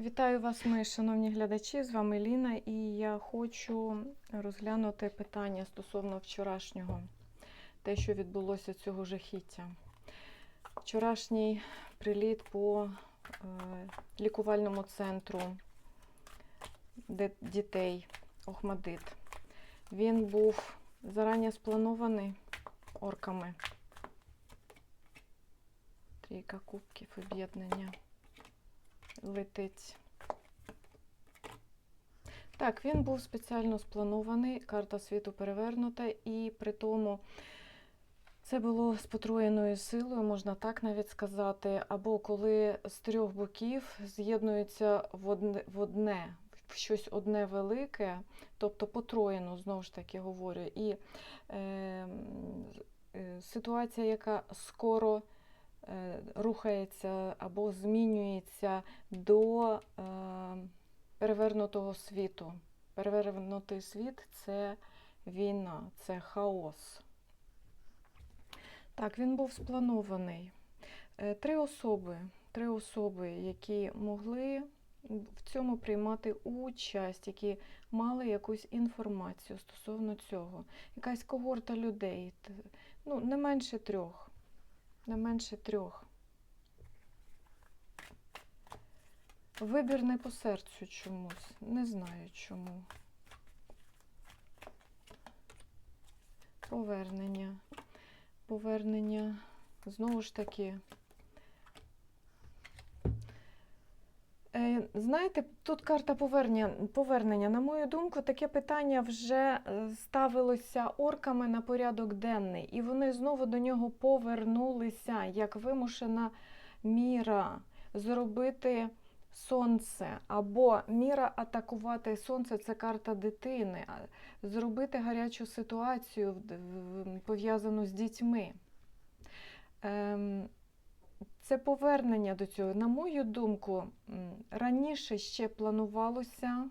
Вітаю вас, мої шановні глядачі. З вами Ліна, і я хочу розглянути питання стосовно вчорашнього, те, що відбулося цього жахіття. Вчорашній приліт по е, лікувальному центру дітей Охмадит. Він був зарані спланований орками. Трійка кубків об'єднання летить. Так, він був спеціально спланований, карта світу перевернута, і при тому це було з потроєною силою, можна так навіть сказати, або коли з трьох боків з'єднуються в одне, в щось одне велике, тобто потроєно, знову ж таки говорю. І е, е, ситуація, яка скоро рухається або змінюється до е, перевернутого світу. Перевернутий світ це війна, це хаос. Так, він був спланований. Е, Три особи, три особи, які могли в цьому приймати участь, які мали якусь інформацію стосовно цього. Якась когорта людей, ну, не менше трьох. Не менше трьох. Вибір не по серцю чомусь. Не знаю чому. Повернення. Повернення. Знову ж таки. Е, Знаєте, тут карта повернення, повернення. На мою думку, таке питання вже е, ставилося орками на порядок денний, і вони знову до нього повернулися як вимушена міра зробити сонце, або міра атакувати сонце це карта дитини, зробити гарячу ситуацію пов'язану з дітьми. Ем, це повернення до цього. На мою думку, раніше ще планувалося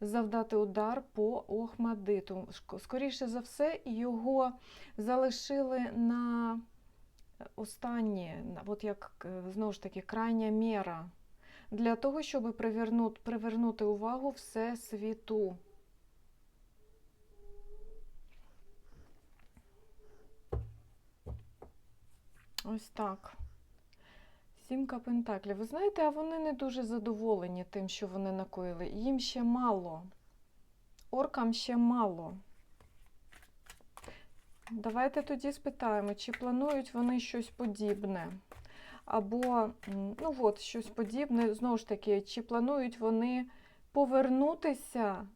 завдати удар по Охмадиту. Скоріше за все, його залишили на останнє, от як е, знову ж таки крайня міра, для того, щоб привернути, привернути увагу Всесвіту. Ось так. Сімка пентаклів. Ви знаєте, а вони не дуже задоволені тим, що вони накоїли. Їм ще мало. Оркам ще мало. Давайте тоді спитаємо, чи планують вони щось подібне. Або, ну от, щось подібне, знову ж таки, чи планують вони повернутися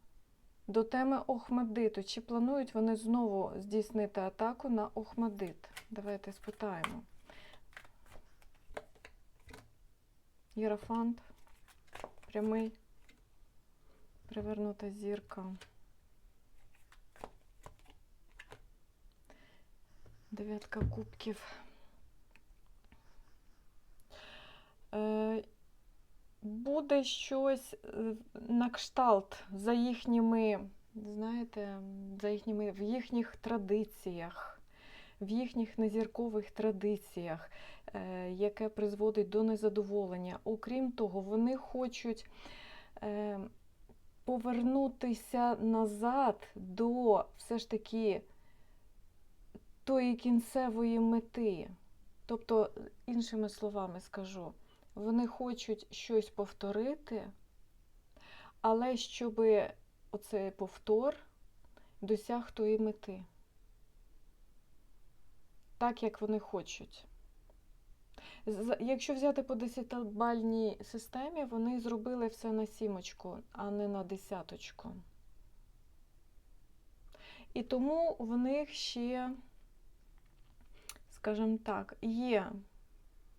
до теми Охмадиту, чи планують вони знову здійснити атаку на Охмадит? Давайте спитаємо. Єрофант, прямий, привернута зірка. Дев'ятка кубків. Е, буде щось е, на кшталт за їхніми, знаєте, за їхніми, в їхніх традиціях, в їхніх незіркових традиціях, е, яке призводить до незадоволення. Окрім того, вони хочуть е, повернутися назад до все ж таки тої кінцевої мети. Тобто, іншими словами скажу, вони хочуть щось повторити, але щоб оцей повтор досяг тої мети. Так, як вони хочуть. Якщо взяти по десятибальній системі, вони зробили все на сімочку, а не на десяточку. І тому в них ще, скажімо так, є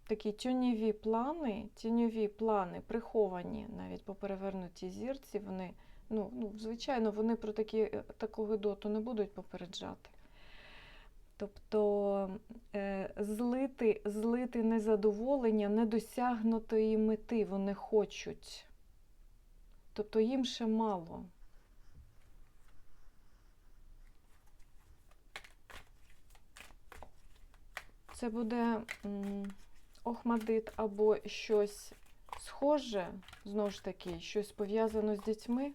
такі тіньові плани, тіньові плани, приховані навіть по перевернутій зірці, вони, ну, ну звичайно, вони про такі, е, таку гидоту не будуть попереджати. Тобто е, злити, злити незадоволення недосягнутої мети вони хочуть. Тобто їм ще мало. Це буде Охмадит або щось Схоже, знову ж таки, щось пов'язано з дітьми.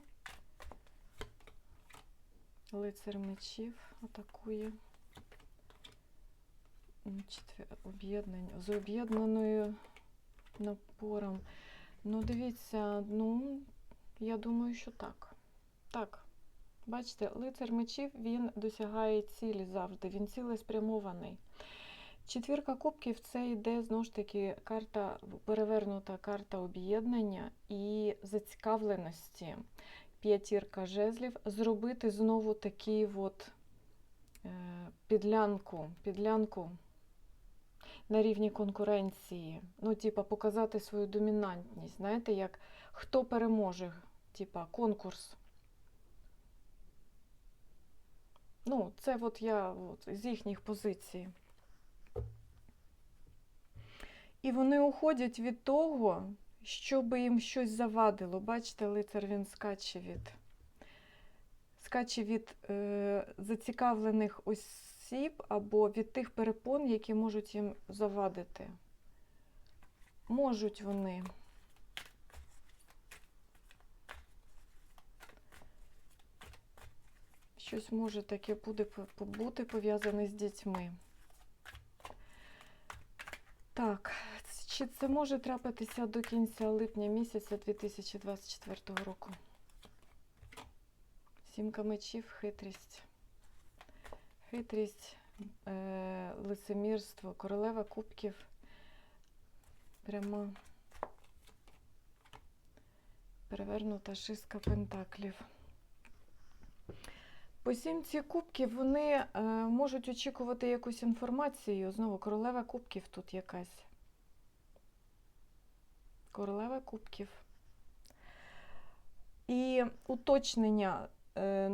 Лицар мечів атакує. Об'єднання. З об'єднаною напором. Ну, дивіться, ну, я думаю, що так. Так. Бачите, лицар мечів він досягає цілі завжди, він цілеспрямований. Четвірка кубків це йде знову ж таки карта, перевернута карта об'єднання і зацікавленості. П'ятірка жезлів зробити знову такий от е, підлянку, підлянку на рівні конкуренції. Ну, типа, показати свою домінантність. Знаєте, як хто переможе, типа конкурс. Ну, це от я от, з їхніх позицій. І вони уходять від того, щоб їм щось завадило. Бачите, лицар він скаче від, скаче від е, зацікавлених осіб або від тих перепон, які можуть їм завадити. Можуть вони. Щось може таке буде бути пов'язане з дітьми. Так, чи це може трапитися до кінця липня місяця 2024 року? Сімка мечів, хитрість. Хитрість, е, лицемірство, королева кубків. Прямо перевернута шистка пентаклів. По сімці кубків вони е, можуть очікувати якусь інформацію. Знову королева кубків тут якась. Королева кубків. І уточнення,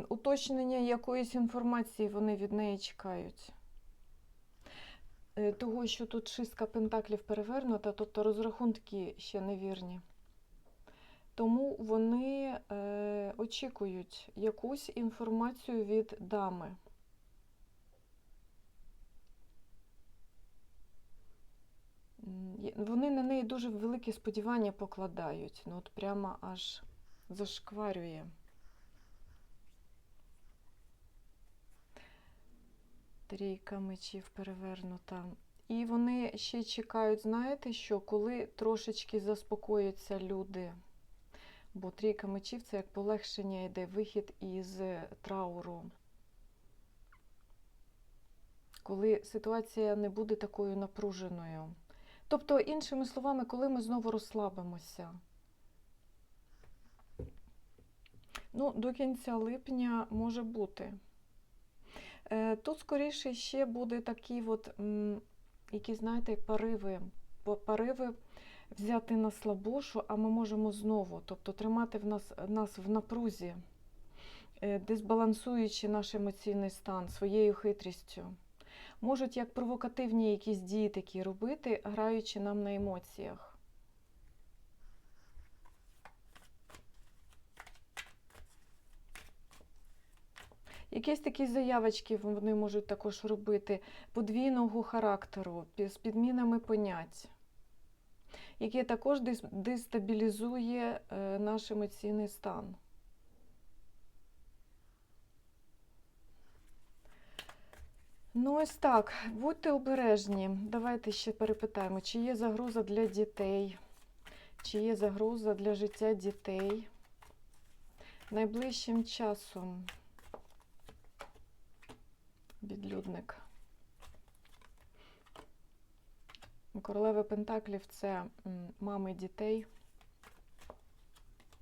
уточнення якоїсь інформації вони від неї чекають. Е, того, що тут шістка пентаклів перевернута, тобто розрахунки ще невірні. Тому вони е, очікують якусь інформацію від дами. Вони на неї дуже великі сподівання покладають. Ну, от прямо аж зашкварює. Трійка мечів перевернута. І вони ще чекають, знаєте, що коли трошечки заспокояться люди. Бо трійка мечів це як полегшення йде вихід із трауру. Коли ситуація не буде такою напруженою. Тобто, іншими словами, коли ми знову розслабимося. Ну, до кінця липня може бути. Е, Тут, скоріше, ще буде такі от, які, знаєте, пориви, пориви взяти на слабошу, а ми можемо знову, тобто тримати в нас, нас в напрузі, е, дисбалансуючи наш емоційний стан своєю хитрістю. Можуть як провокативні якісь дії такі робити, граючи нам на емоціях. Якісь такі заявочки вони можуть також робити подвійного характеру, з підмінами понять, яке також дестабілізує е, наш емоційний стан. Ну, ось так. Будьте обережні. Давайте ще перепитаємо, чи є загроза для дітей, чи є загроза для життя дітей найближчим часом. Відлюдник. Королева Пентаклів це мами дітей.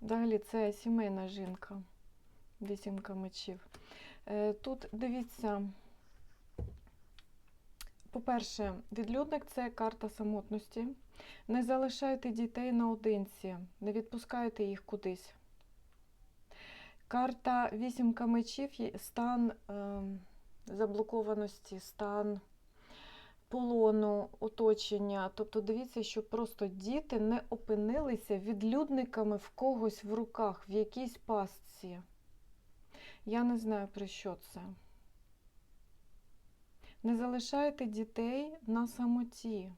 Взагалі це сімейна жінка. Вісімка мечів. Е, Тут дивіться, по-перше, відлюдник це карта самотності. Не залишайте дітей наодинці, не відпускайте їх кудись. Карта вісімка мечів стан е, заблокованості, стан полону, оточення. Тобто дивіться, щоб просто діти не опинилися відлюдниками в когось в руках, в якійсь пастці. Я не знаю, про що це. Не залишайте дітей на самоті.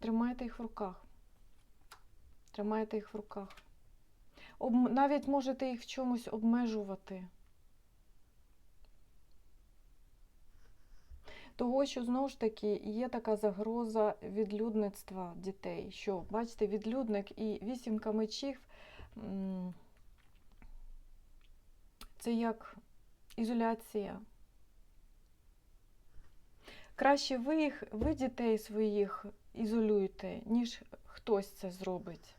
Тримайте їх в руках. Тримайте їх в руках. Обм- Навіть можете їх в чомусь обмежувати. Того, що знову ж таки є така загроза відлюдництва дітей. Що, бачите, відлюдник і вісімка мечів це як ізоляція. Краще ви їх, ви дітей своїх ізолюєте, ніж хтось це зробить.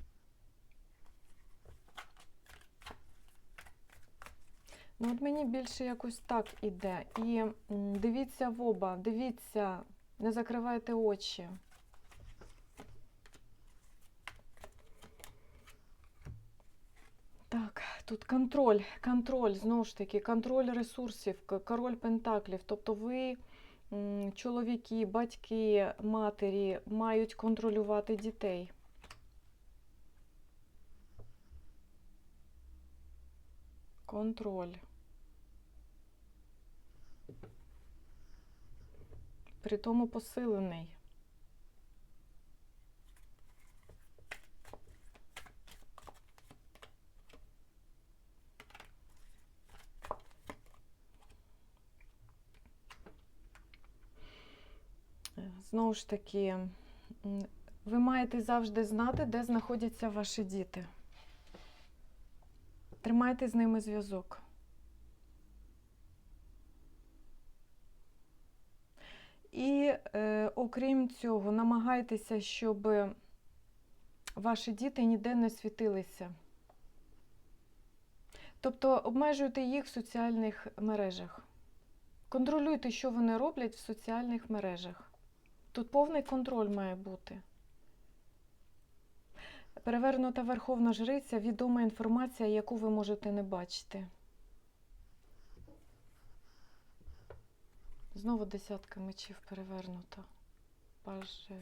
Ну, от мені більше якось так іде. І дивіться в оба, дивіться, не закривайте очі. Так, тут контроль, контроль, знову ж таки, контроль ресурсів, король пентаклів. Тобто ви, чоловіки, батьки, матері, мають контролювати дітей. Контроль. При тому посилений. Знову ж таки, ви маєте завжди знати, де знаходяться ваші діти. Тримайте з ними зв'язок. І е, окрім цього, намагайтеся, щоб ваші діти ніде не світилися. Тобто обмежуйте їх в соціальних мережах. Контролюйте, що вони роблять в соціальних мережах. Тут повний контроль має бути. Перевернута Верховна Жриця відома інформація, яку ви можете не бачити. Знову десятка мечів перевернута. Пажель.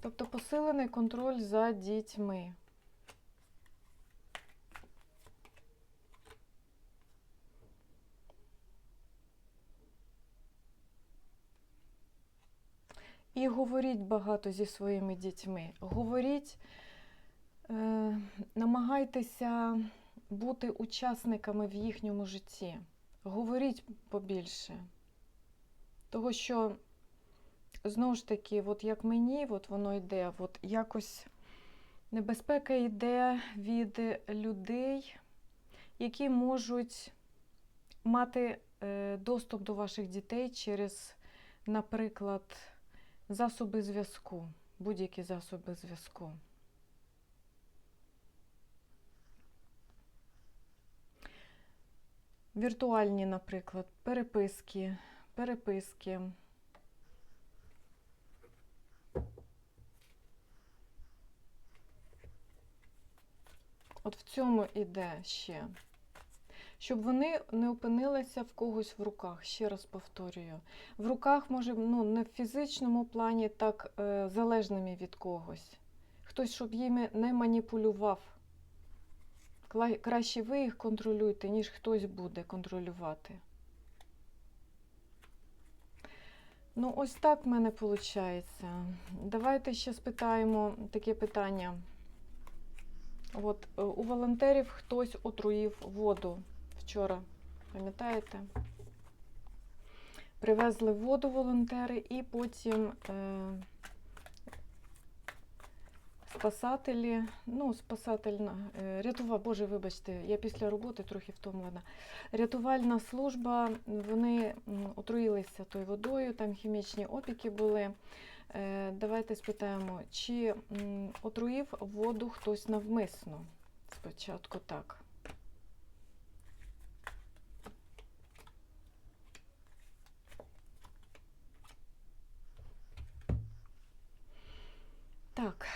Тобто посилений контроль за дітьми. І говоріть багато зі своїми дітьми. Говоріть, е, намагайтеся бути учасниками в їхньому житті. Говоріть побільше. Того, що, знову ж таки, от як мені, от воно йде, от якось небезпека йде від людей, які можуть мати е, доступ до ваших дітей через, наприклад, засоби зв'язку, будь-які засоби зв'язку. Віртуальні, наприклад, переписки, переписки. От в цьому іде ще. Щоб вони не опинилися в когось в руках, ще раз повторюю. В руках, може, ну, не в фізичному плані, так е, залежними від когось. Хтось, щоб їми не маніпулював. Краще ви їх контролюєте, ніж хтось буде контролювати. Ну, ось так в мене виходить. Давайте ще спитаємо таке питання. От е, у волонтерів хтось отруїв воду вчора, пам'ятаєте? Привезли воду волонтери і потім е, спасателі, ну, спасательна, е, рятува, Боже, вибачте, я після роботи трохи втомлена. Рятувальна служба, вони отруїлися тою водою, там хімічні опіки були. Е, Давайте спитаємо, чи отруїв воду хтось навмисно? Спочатку так. Так,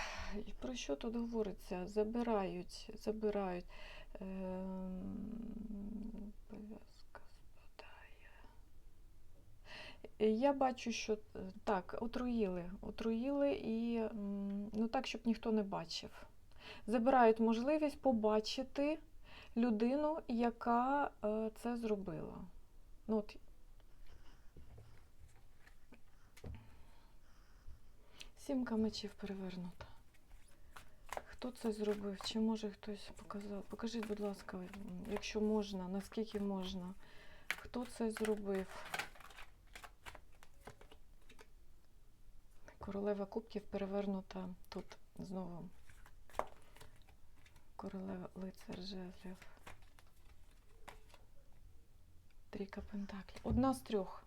про що тут говориться? Забирають, забирають. Ем, Я бачу, що е, так, отруїли, отруїли і ну так, щоб ніхто не бачив. Забирають можливість побачити людину, яка е, це зробила. Ну, от, Сімка мечів перевернута. Хто це зробив? Чи може хтось показав? Покажіть, будь ласка, якщо можна, наскільки можна. Хто це зробив? Королева кубків перевернута тут знову. Королева лицар жезлів. Трійка пентаклів. Одна з трьох.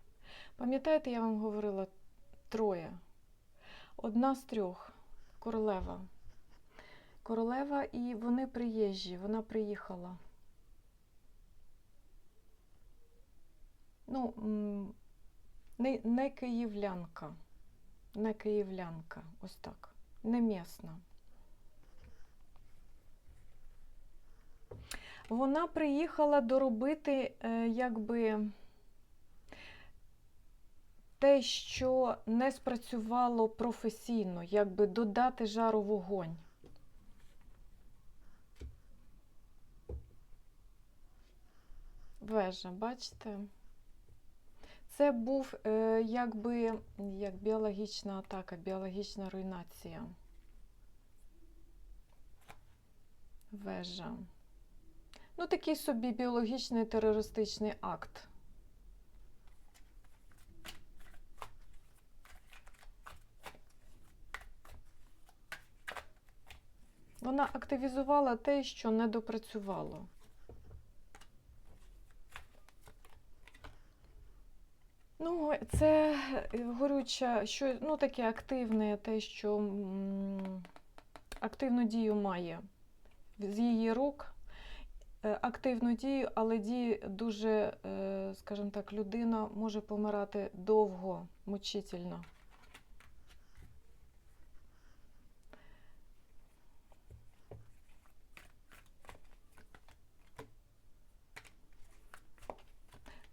Пам'ятаєте, я вам говорила троє. Одна з трьох. Королева. Королева, і вони приїжджі. Вона приїхала. Ну, не, не київлянка. Не київлянка. Ось так. Не місна. Вона приїхала доробити, е, якби те, що не спрацювало професійно, якби додати жару вогонь. Вежа, бачите? Це був е, якби як біологічна атака, біологічна руйнація. Вежа. Ну, такий собі біологічний терористичний акт. Вона активізувала те, що не допрацювало. Ну, це е, горюча, що, ну, таке активне, те, що м, активну дію має з її рук. Е, Активну дію, але дії дуже, е, скажімо так, людина може помирати довго, мучительно.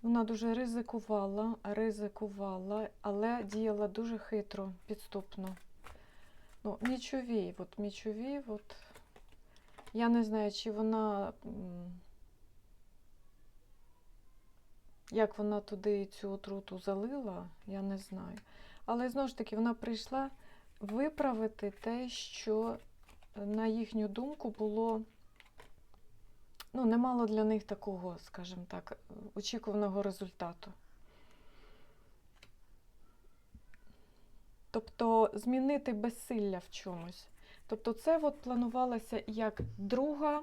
Вона дуже ризикувала, ризикувала, але діяла дуже хитро, підступно. Ну, мічові, от мічові, от. Я не знаю, чи вона. Як вона туди цю отруту залила, я не знаю. Але знову ж таки, вона прийшла виправити те, що, на їхню думку, було ну, не мало для них такого, скажімо так, очікуваного результату. Тобто змінити безсилля в чомусь. Тобто, це от планувалося як друга,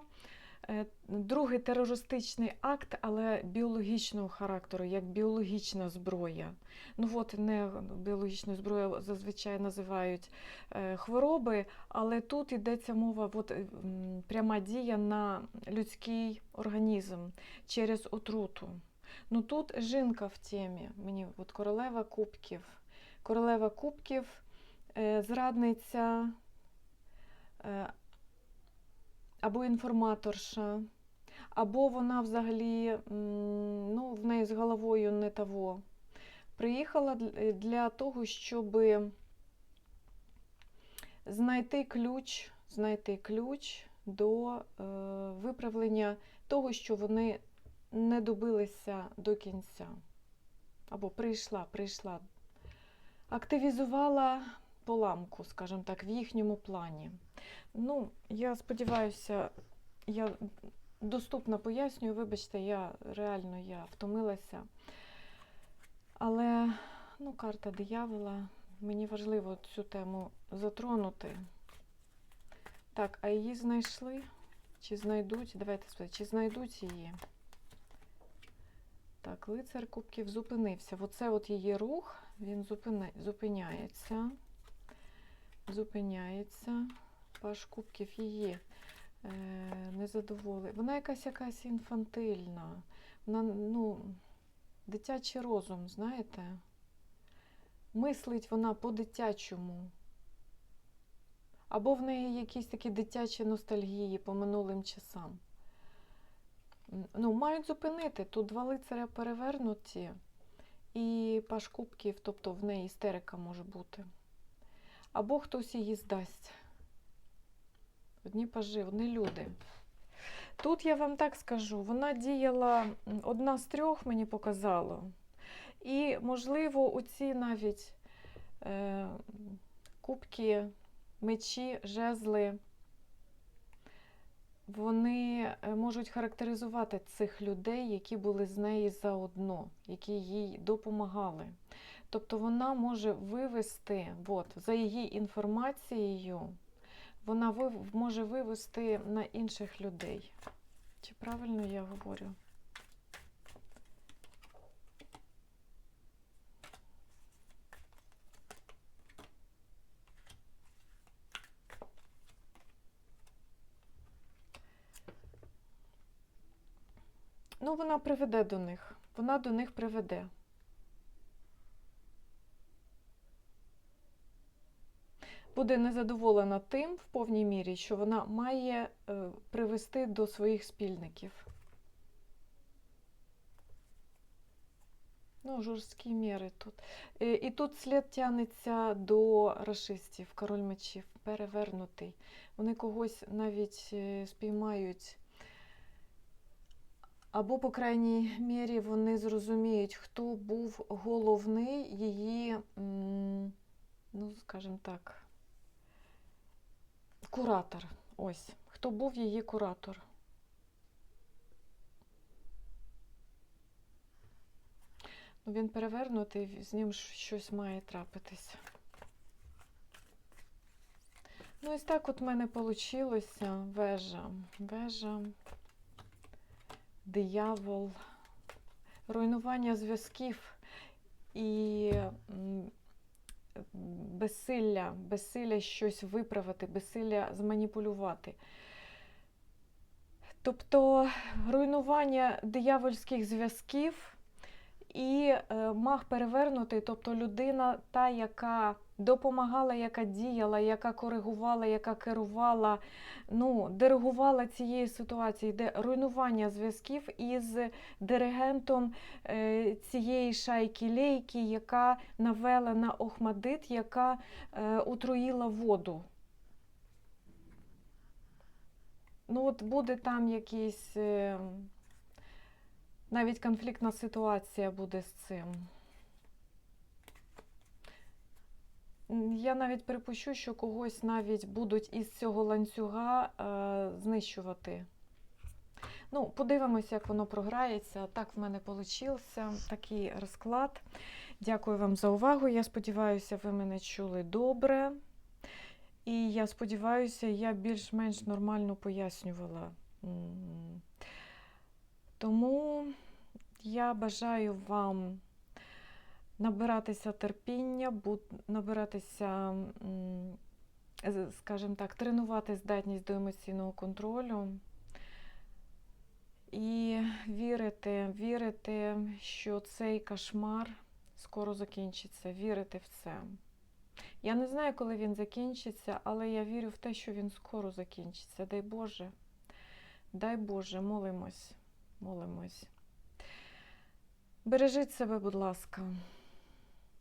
другий терористичний акт, але біологічного характеру, як біологічна зброя. Ну от не біологічною зброєю зазвичай називають е, хвороби, але тут йдеться мова, от, е, пряма дія на людський організм через отруту. Ну тут жінка в темі. Мені от королева кубків. Королева кубків, е, зрадниця е, або інформаторша, або вона взагалі, ну, в неї з головою не того. Приїхала для того, щоб знайти ключ, знайти ключ до е, виправлення того, що вони не добилися до кінця. Або прийшла, прийшла, активізувала поламку, скажімо так, в їхньому плані. Ну, я сподіваюся, я доступно пояснюю, вибачте, я реально я втомилася. Але ну, карта диявола, мені важливо цю тему затронути. Так, а її знайшли? Чи знайдуть? Давайте спитати, чи знайдуть її? Так, лицар кубків зупинився. Оце от її рух, він зупини... зупиняється. Зупиняється. Паш кубків її е, незадоволена. Вона якась якась інфантильна. Вона, ну, дитячий розум, знаєте? Мислить вона по-дитячому. Або в неї якісь такі дитячі ностальгії по минулим часам. Ну, мають зупинити. Тут два лицаря перевернуті, і паш кубків, тобто в неї істерика може бути. Або хтось її здасть. Одні пажи, вони люди. Тут я вам так скажу, вона діяла одна з трьох, мені показало. І, можливо, оці навіть е, кубки, мечі, жезли. Вони е, можуть характеризувати цих людей, які були з нею заодно, які їй допомагали. Тобто вона може вивести, от, за її інформацією, вона вив- може вивести на інших людей. Чи правильно я говорю? Ну, вона приведе до них. Вона до них приведе. Буде незадоволена тим в повній мірі, що вона має е, привести до своїх спільників. Ну, жорсткі міри тут. Е, І тут слід тягнеться до расистів, король мечів, перевернутий. Вони когось навіть е, спіймають. Або, по крайній мірі, вони зрозуміють, хто був головний її, ну, скажімо так, куратор. Ось. Хто був її куратор. Ну, він перевернутий, з ним щось має трапитися. Ну, ось так от в мене вийшло. Вежа. Вежа диявол, руйнування зв'язків і безсилля, безсилля щось виправити, безсилля зманіпулювати. Тобто руйнування диявольських зв'язків і е, маг перевернутий, тобто людина, та, яка допомагала, яка діяла, яка коригувала, яка керувала, ну, диригувала цією ситуацією, де руйнування зв'язків із диригентом е, цієї шайки лейки, яка навела на Охмадит, яка е, отруїла воду. Ну, от буде там якийсь. Е, навіть конфліктна ситуація буде з цим. М, Я навіть припущу, що когось навіть будуть із цього ланцюга е, знищувати. Ну, подивимося, як воно програється. Так в мене вийшов такий розклад. Дякую вам за увагу. Я сподіваюся, ви мене чули добре. І я сподіваюся, я більш-менш нормально пояснювала. Тому я бажаю вам набиратися терпіння, набиратися, скажімо так, тренувати здатність до емоційного контролю і вірити, вірити, що цей кошмар скоро закінчиться, вірити в це. Я не знаю, коли він закінчиться, але я вірю в те, що він скоро закінчиться. Дай Боже, дай Боже, молимось, молимось. Бережіть себе, будь ласка.